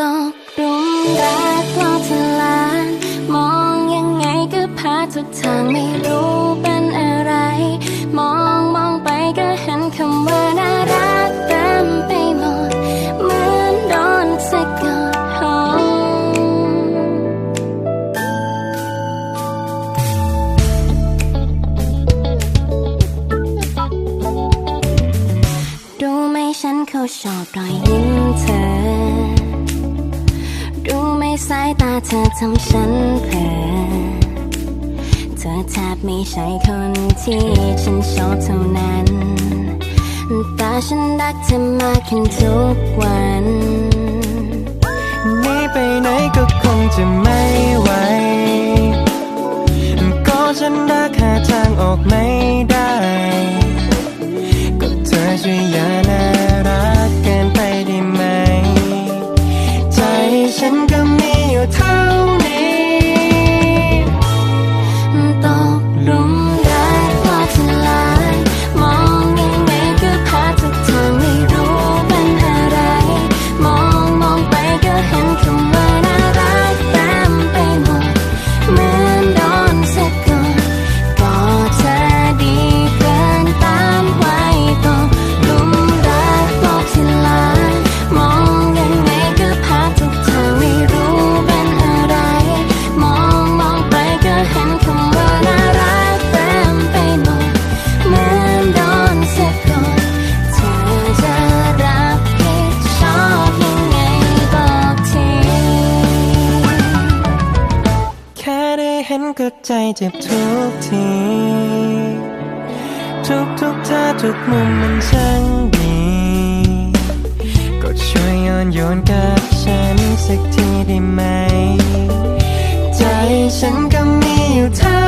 ตกหลุมรักเพราะลานมองยังไงก็พาทุกทางไม่รู้เป็นอะไร มองมองไปก็เห็นคำว่าน่ารักเต็มไปหมดเหมือนโดนสะกดหงรู้ไหมฉันเขาชอบรอยยิ้ม สายตาเธอทำฉันเผลอเธอแทบไม่ใช่คนที่ฉันชอบเท่านั้น แต่ฉันรักเธอมากขึ้นทุกวัน นีไปไหนก็คงจะไม่ ก็ใจเจ็บทุกที ทุกทุกท่าทุกมุมมันช่างดี ก็ช่วยย้อนโยนกับฉันสักทีได้ไหม ใจฉันก็มีอยู่เท่า